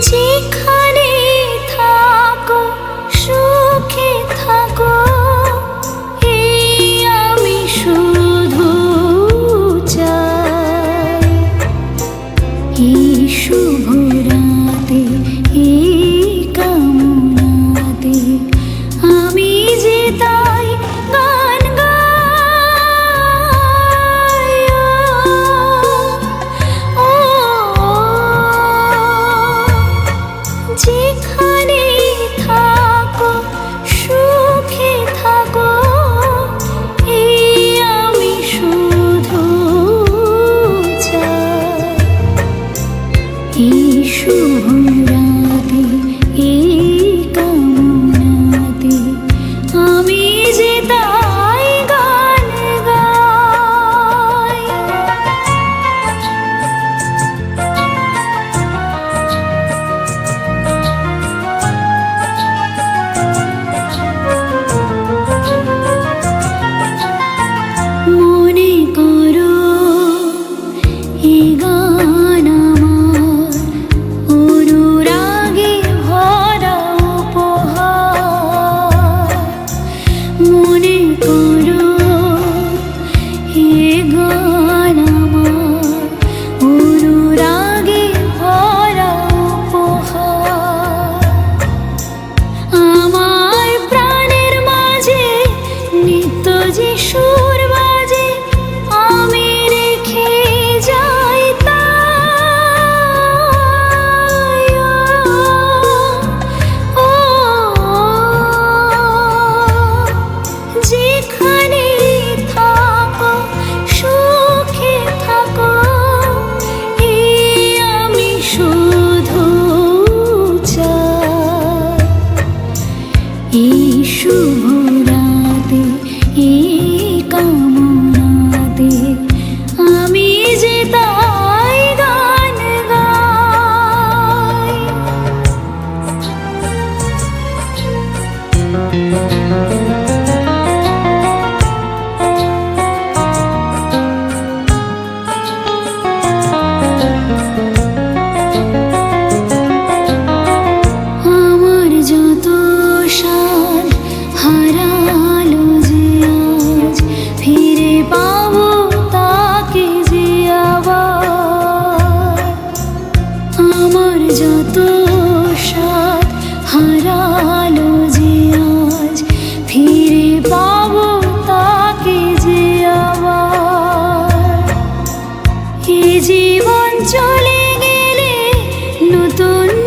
যেখানে থাকো সুখে থাকো। এই শুভ যে সুর বাজে আমি রেখে যাই ও যেখানে থাকো সুখে থাকো আমি শুধু চাই।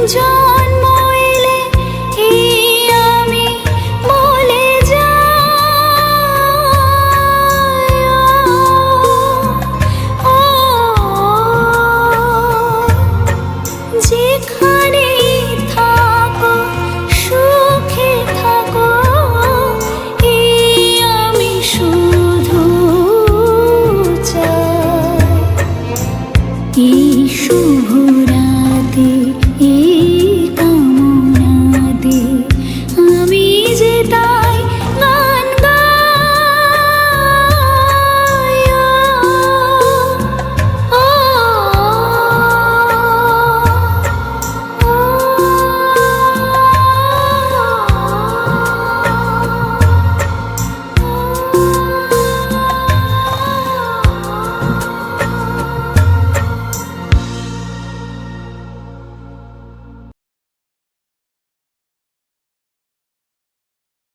就